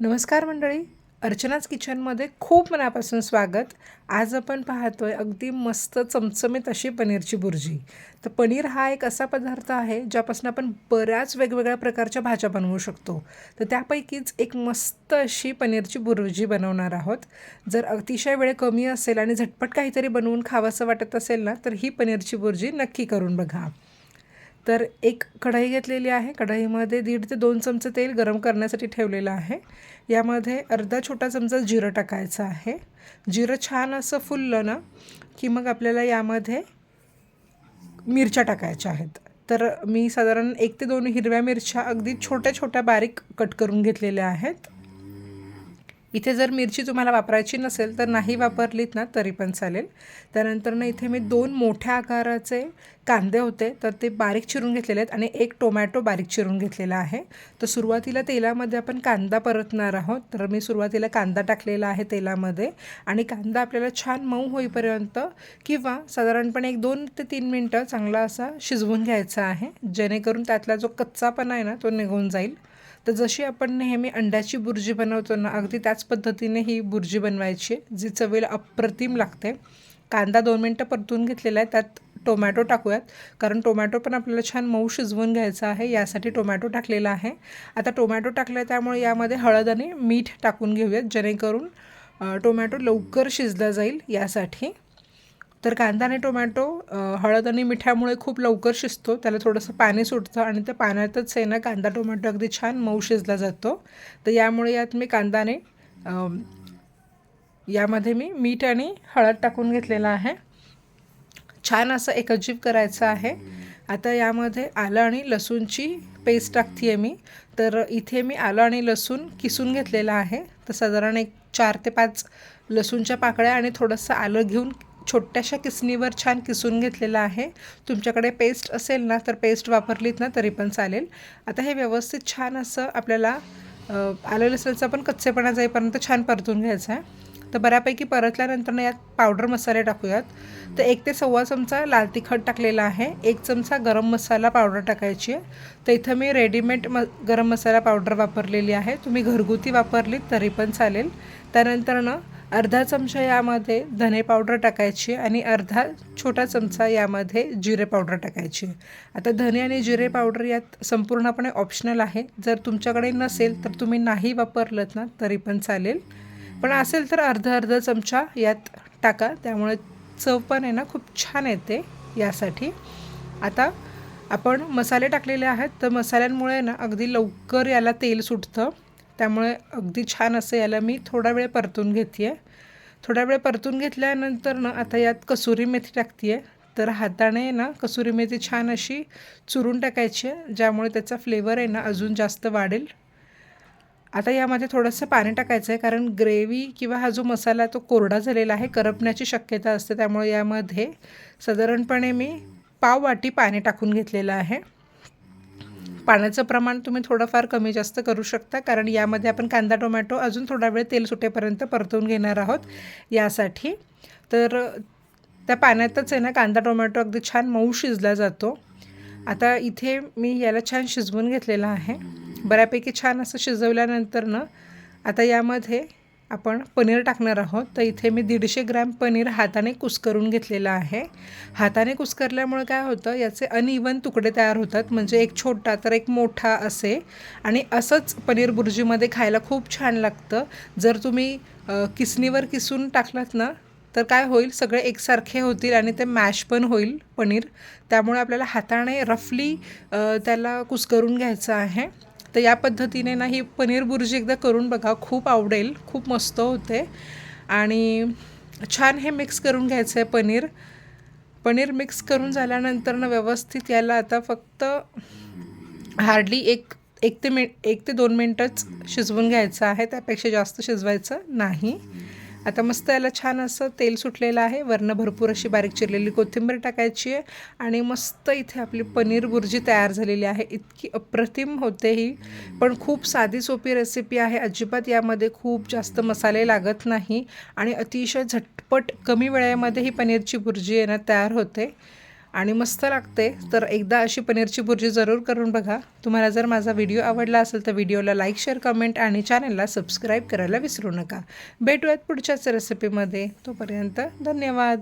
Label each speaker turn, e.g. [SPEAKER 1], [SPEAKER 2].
[SPEAKER 1] नमस्कार मंडळी. अर्चनाच किचनमध्ये खूप मनापासून स्वागत. आज आपण पाहतोय अगदी मस्त चमचमीत अशी पनीरची बुर्जी. तर पनीर हा एक असा पदार्थ आहे ज्यापासून आपण बऱ्याच वेगवेगळ्या प्रकारच्या भाज्या बनवू शकतो. तर त्यापैकीच एक मस्त अशी पनीरची बुर्जी बनवणार आहोत. जर अतिशय वेळ कमी असेल आणि झटपट काहीतरी बनवून खावंसं वाटत असेल ना तर ही पनीरची बुर्जी नक्की करून बघा. तर एक कढई घेतलेली आहे. कढईमध्ये दीड ते दोन चमचे तेल गरम करण्यासाठी ठेवलेलं आहे. यामध्ये अर्धा छोटा चमचा जिरं टाकायचं आहे. जिरं छान असं फुललं ना की मग आपल्याला यामध्ये मिरच्या टाकायच्या आहेत. तर मी साधारण एक ते दोन हिरव्या मिरच्या अगदी छोट्या छोट्या बारीक कट करून घेतलेल्या आहेत. इथे जर मिरची तुम्हाला वापरायची नसेल तर नाही वापरलीत ना तरी पण चालेल. त्यानंतर ना इथे मी दोन मोठ्या आकाराचे कांदे होते तर ते बारीक चिरून घेतलेले आहेत आणि एक टोमॅटो बारीक चिरून घेतलेला आहे. तर सुरुवातीला तेलामध्ये आपण कांदा परतणार आहोत तर मी सुरुवातीला कांदा टाकलेला आहे तेलामध्ये आणि कांदा आपल्याला छान मऊ होईपर्यंत किंवा साधारणपणे एक दोन ते तीन मिनटं चांगला असा शिजवून घ्यायचा आहे जेणेकरून त्यातला जो कच्चापणा आहे ना तो निघून जाईल. तर जशी आपण नेहमी अंड्याची बुर्जी बनवतो ना अगदी त्याच पद्धतीने ही बुर्जी बनवायची जी चवीला अप्रतिम लागते. कांदा दोन मिनटं परतून घेतलेला आहे त्यात टोमॅटो टाकूयात. कारण टोमॅटो पण आपल्याला छान मऊ शिजवून घ्यायचा आहे यासाठी टोमॅटो टाकलेला आहे. आता टोमॅटो टाकलं आहे त्यामुळे यामध्ये हळद आणि मीठ टाकून घेऊयात जेणेकरून टोमॅटो लवकर शिजला जाईल यासाठी. तर कांदा आणि टोमॅटो हळद आणि मिठामुळे खूप लवकर शिजतो. त्याला थोडंसं पाणी सुटतं आणि त्या पाण्यातच आहे ना कांदा टोमॅटो अगदी छान मऊ शिजला जातो. तर यामुळे यात मी कांदाने यामध्ये मी मीठ आणि हळद टाकून घेतलेला आहे. छान असं एकजीव करायचं आहे. आता यामध्ये आलं आणि लसूणची पेस्ट टाकते आहे मी. तर इथे मी आलं आणि लसूण किसून घेतलेलं आहे. तर साधारण एक चार ते पाच लसूणच्या पाकळ्या आणि थोडंसं आलं घेऊन छोट्याशा किसणीवर छान किसून घेतलेलं आहे. तुमच्याकडे पेस्ट असेल ना तर पेस्ट वापरलीत ना तरी पण चालेल. आता हे व्यवस्थित छान असं आपल्याला आलं लसणाचा पण कच्चेपणा जाईपर्यंत छान परतून घ्यायचं आहे. तर बऱ्यापैकी परतल्यानंतर ना यात पावडर मसाले टाकूयात. तर एक ते सव्वा चमचा लाल तिखट टाकलेला आहे. एक चमचा गरम मसाला पावडर टाकायची आहे. तर इथं मी रेडीमेड म गरम मसाला पावडर वापरलेली आहे. तुम्ही घरगुती वापरलीत तरी पण चालेल. त्यानंतर ना अर्धा चमचा यामध्ये धने पावडर टाकायची आणि अर्धा छोटा चमचा यामध्ये जिरे पावडर टाकायची. आता धने आणि जिरे पावडर यात संपूर्णपणे ऑप्शनल आहे. जर तुमच्याकडे नसेल तर तुम्ही नाही वापरलं ना तरी पण चालेल. पण असेल तर अर्धा अर्धा चमचा यात टाका. त्यामुळे चव पण आहे ना खूप छान येते यासाठी. आता आपण मसाले टाकलेले आहेत. तर मसाल्यांमुळे ना अगदी लवकर याला तेल सुटतं. त्यामुळे अगदी छान असं याला मी थोडा वेळ परतून घेते आहे थोडा वेळ परतून घेतल्यानंतर ना आता यात कसुरी मेथी टाकते आहे तर हाताने ना कसुरी मेथी छान अशी चुरून टाकायची आहे ज्यामुळे त्याचा फ्लेवर आहे ना अजून जास्त वाढेल. आता यामध्ये थोडंसं पाणी टाकायचं आहे कारण ग्रेव्ही किंवा हा जो मसाला तो कोरडा झालेला आहे करपण्याची शक्यता असते. त्यामुळे यामध्ये साधारणपणे मी पाव वाटी पाणी टाकून घेतलेलं आहे. पाण्याचं प्रमाण तुम्ही थोडंफार कमी जास्त करू शकता कारण यामध्ये आपण कांदा टोमॅटो अजून थोडा वेळ तेल सुटेपर्यंत परतवून घेणार आहोत यासाठी. तर त्या पाण्यातच आहे ना कांदा टोमॅटो अगदी छान मऊ शिजला जातो. आता इथे मी याला छान शिजवून घेतलेलं आहे. बऱ्यापैकी छान असं शिजवल्यानंतर ना आता यामध्ये आपण पनीर टाकणार आहोत. तर इथे मी दीडशे ग्रॅम पनीर हाताने कुस्करून घेतलेलं आहे. हाताने कुस्करल्यामुळे काय होतं याचे अनइवन तुकडे तयार होतात. म्हणजे एक छोटा तर एक मोठा असे. आणि असंच पनीर बुर्जीमध्ये खायला खूप छान लागतं. जर तुम्ही किसणीवर किसून टाकलात ना तर काय होईल सगळे एकसारखे होतील आणि ते मॅश पण होईल पनीर. त्यामुळे आपल्याला हाताने रफली त्याला कुस्करून घ्यायचं आहे. तर या पद्धतीने ना ही पनीर बुर्जी एकदा करून बघा. खूप आवडेल खूप मस्त होते. आणि छान हे मिक्स करून घ्यायचं आहे पनीर. पनीर मिक्स करून झाल्यानंतर ना व्यवस्थित याला आता फक्त हार्डली एक एक ते मिन एक ते दोन मिनटंच शिजवून घ्यायचं आहे. त्यापेक्षा जास्त शिजवायचं नाही. आता मस्त याला छान असं तेल सुटलेलं आहे. वरनं भरपूर अशी बारीक चिरलेली कोथिंबीर टाकायची आहे. आणि मस्त इथे आपली पनीर बुर्जी तयार झालेली आहे. इतकी अप्रतिम होते ही. पण खूप साधी सोपी रेसिपी आहे. अजिबात यामध्ये खूप जास्त मसाले लागत नाही. आणि अतिशय झटपट कमी वेळेमध्ये ही पनीरची बुर्जी येणं तयार होते. आणि मस्त लागते. तर एकदा अशी पनीरची भुर्जी जरूर करून बघा. तुम्हाला जर माझा व्हिडिओ आवडला असेल तर व्हिडिओला लाईक शेअर कमेंट आणि चॅनलला सबस्क्राईब करायला विसरू नका. भेटूयात पुढच्याच रेसिपीमध्ये तोपर्यंत धन्यवाद.